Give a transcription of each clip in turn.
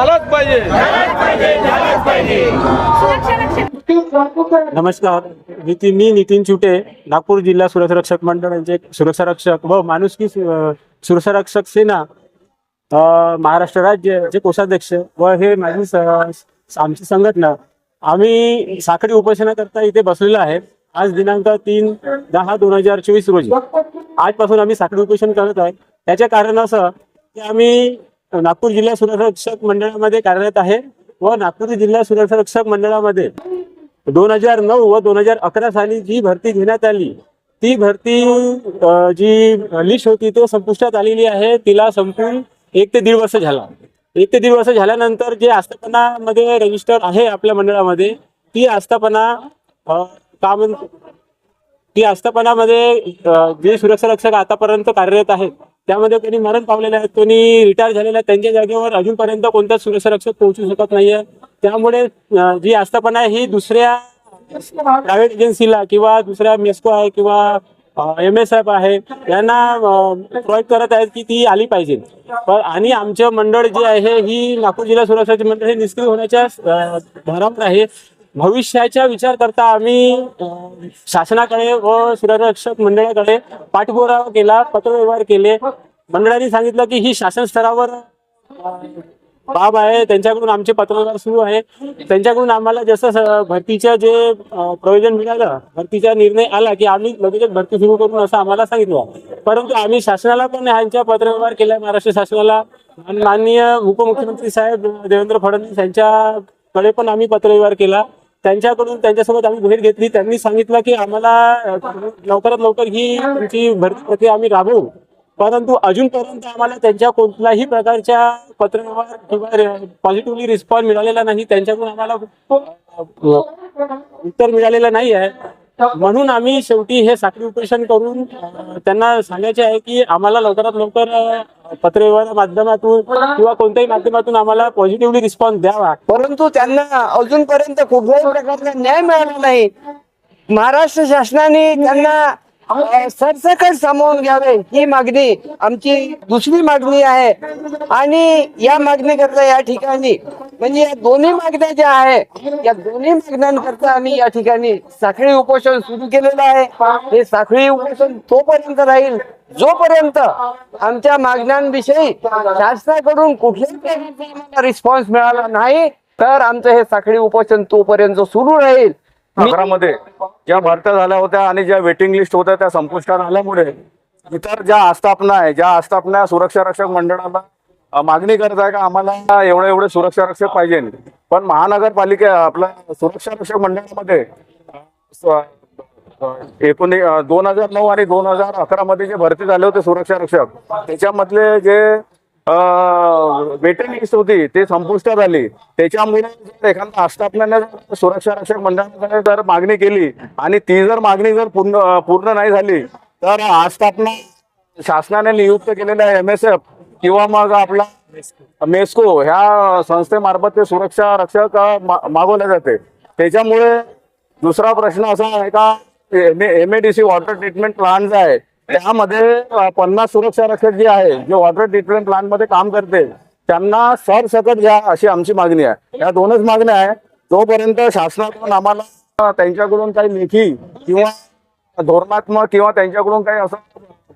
झालाच पाहिजे. नमस्कार. मी मी नितीन चुटे नागपूर जिल्हा सुरक्षा रक्षक मंडळ यांचे सुरक्षा रक्षक व माणुसकी सु- सुरक्षा रक्षक सेना महाराष्ट्र राज्य जे कोषाध्यक्ष व हे माझी आमची संघटना. आम्ही साखळी उपोषणाकरता इथे बसलेलो आहे. आज दिनांक तीन दहा दोन हजार चोवीस रोजी. आजपासून आम्ही साखळी उपोषण करत आहे. त्याचे कारण असं की आम्ही नागपूर जिल्हा सुरक्षा रक्षक मंडळामध्ये कार्यरत आहे व नागपूर जिल्हा सुरक्षा रक्षक मंडळामध्ये दोन हजार नऊ व दोन हजार अकरा साली जी भरती घेण्यात आली ती भरती जी लिस्ट होती तो संपुष्टात आलेली आहे तिला संपून एक ते दीड वर्ष झाला. एक ते दीड वर्ष झाल्यानंतर जे आस्थापनामध्ये रजिस्टर आहे आपल्या मंडळामध्ये ती आस्थापना का म्हण ती आस्थापनामध्ये जे सुरक्षा रक्षक आतापर्यंत कार्यरत आहेत त्यामध्ये कोणी मरण पावलेले आहेत कोणी रिटायर झालेले आहेत त्यांच्या जागेवर अजूनपर्यंत कोणताच सुरक्षा पोहोचू शकत नाहीये. त्यामुळे जी आस्थापना आहे ही दुसऱ्या प्रायव्हेट एजन्सीला किंवा दुसऱ्या मेस्को आहे किंवा एम एस एफ आहे यांना प्रोव्हाइड करत आहेत की ती आली पाहिजे. पण आणि आमचं मंडळ जे आहे ही नागपूर जिल्हा सुरक्षा मंडळ हे निष्क्रिय होण्याच्या भरावर आहे. भविष्याचा विचार करता आम्ही शासनाकडे व सुरक्षक मंडळाकडे पाठपुरावा केला पत्रव्यवहार केले. मंडळाने सांगितलं की ही शासन स्तरावर बाब आहे. त्यांच्याकडून आमचे पत्रव्यवहार सुरू आहे. त्यांच्याकडून आम्हाला जसं भरतीच्या जे प्रयोजन मिळालं भरतीचा निर्णय आला की आम्ही लगेचच भरती सुरू करून असं आम्हाला सांगितलं. परंतु आम्ही शासनाला पण ह्यांच्या पत्रव्यवहार केला महाराष्ट्र शासनाला आणि माननीय उपमुख्यमंत्री साहेब देवेंद्र फडणवीस यांच्याकडे पण आम्ही पत्रव्यवहार केला. त्यांच्याकडून त्यांच्यासोबत आम्ही भेट घेतली. त्यांनी सांगितलं की आम्हाला लवकरात लवकर ही तुमची भरती प्रक्रिया आम्ही राबवू. परंतु अजूनपर्यंत आम्हाला त्यांच्या कोणत्याही प्रकारच्या पत्रावर किंवा पॉझिटिव्हली रिस्पॉन्स मिळालेला नाही. त्यांच्याकडून आम्हाला उत्तर मिळालेलं नाही आहे. म्हणून आम्ही शेवटी हे साखळी उपोषण करून त्यांना सांगायचे आहे की आम्हाला लवकरात लवकर पत्रव्यवहार माध्यमातून किंवा कोणत्याही माध्यमातून आम्हाला पॉझिटिव्हली रिस्पॉन्स द्यावा. परंतु त्यांना अजूनपर्यंत कुठल्याही प्रकारचा न्याय मिळाला नाही. महाराष्ट्र शासनाने त्यांना सरसकट सामावून घ्यावे ही मागणी आमची दुसरी मागणी आहे. आणि या मागणीकरता या ठिकाणी म्हणजे या दोन्ही मागण्या ज्या आहे या दोन्ही मागण्यांकरता आम्ही या ठिकाणी साखळी उपोषण सुरू केलेलं आहे. हे साखळी उपोषण तोपर्यंत राहील जोपर्यंत आमच्या मागण्यांविषयी शासनाकडून कुठल्याही रिस्पॉन्स मिळाला नाही तर आमचं हे साखळी उपोषण तोपर्यंत सुरू राहील. अकरामध्ये ज्या भरत्या झाल्या होत्या आणि ज्या वेटिंग लिस्ट होत्या त्या संपुष्टात आल्यामुळे इतर ज्या आस्थापना आहे ज्या आस्थापना सुरक्षा रक्षक मंडळाला मागणी करत आहे का आम्हाला एवढे एवढे सुरक्षा रक्षक पाहिजे? पण महानगरपालिके आपल्या सुरक्षा रक्षक मंडळामध्ये एकूण एकोणी दोन हजार नऊ आणि दोन हजार अकरा मध्ये जे भरती झाले होते सुरक्षा रक्षक त्याच्यामधले जे वेटिंग लिस्ट होती ते संपुष्टात आली. त्याच्यामुळे जर एखाद्या आस्थापनाने जर सुरक्षा रक्षक मंडळाने जर मागणी केली आणि ती जर मागणी जर पूर्ण पूर्ण नाही झाली तर आस्थापना शासनाने नियुक्त केलेल्या एम एस एफ किंवा मग आपला मेस्को ह्या संस्थेमार्फत ते सुरक्षा रक्षक मागवले जाते. त्याच्यामुळे दुसरा प्रश्न असा आहे का M A D C water treatment plant जे आहे त्यामध्ये पन्नास सुरक्षा रक्षक जे आहे जे वॉटर ट्रीटमेंट प्लांटमध्ये काम करते त्यांना सरसकट घ्या अशी आमची मागणी आहे. या दोनच मागण्या आहे जोपर्यंत शासनाकडून आम्हाला त्यांच्याकडून काही लेखी किंवा धोरणात्मक किंवा त्यांच्याकडून काही असं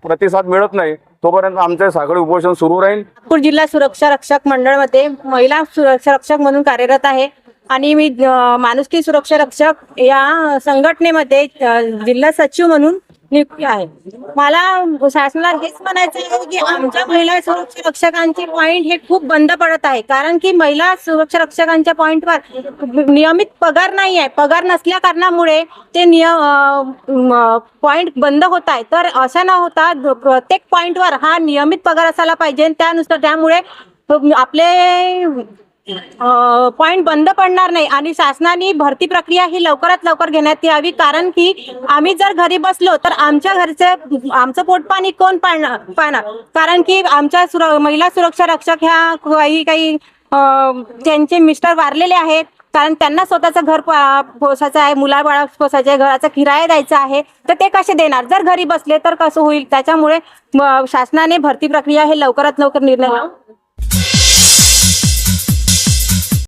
प्रतिसाद मिळत नाही तोपर्यंत आमचे साखळी उपोषण सुरू राहील. नागपूर जिल्हा सुरक्षा रक्षक मंडळमध्ये महिला सुरक्षा रक्षक म्हणून कार्यरत आहे. आणि मी माणुसकी सुरक्षा रक्षक या संघटनेमध्ये जिल्हा सचिव म्हणून नियुक्ती आहे. मला शासनाला हेच म्हणायचं आहे की आमच्या महिला सुरक्षा रक्षकांचे पॉईंट हे खूप बंद पडत आहे. कारण की महिला सुरक्षा रक्षकांच्या पॉईंटवर नियमित पगार नाही आहे. पगार नसल्या कारणामुळे ते नियम पॉईंट बंद होत आहे. तर असं न होता प्रत्येक पॉईंटवर हा नियमित पगार असायला पाहिजे. त्यानुसार त्यामुळे आपले पॉइंट बंद पडणार नाही आणि शासनाने भरती प्रक्रिया ही लवकरात लवकर घेण्यात यावी कारण की आम्ही जर घरी बसलो तर आमच्या घरचे आमचं पोटपाणी कोण पाळणार? पाहणार कारण की आमच्या सुर महिला सुरक्षा रक्षक ह्या काही काही त्यांचे मिस्टर वारलेले आहेत. कारण त्यांना स्वतःचं घर पोसायचं आहे मुलाबाळा पोसायचं आहे घराचा किराया द्यायचा आहे तर ते कसे देणार? जर घरी बसले तर कसं होईल? त्याच्यामुळे शासनाने भरती प्रक्रिया हे लवकरात लवकर निर्णय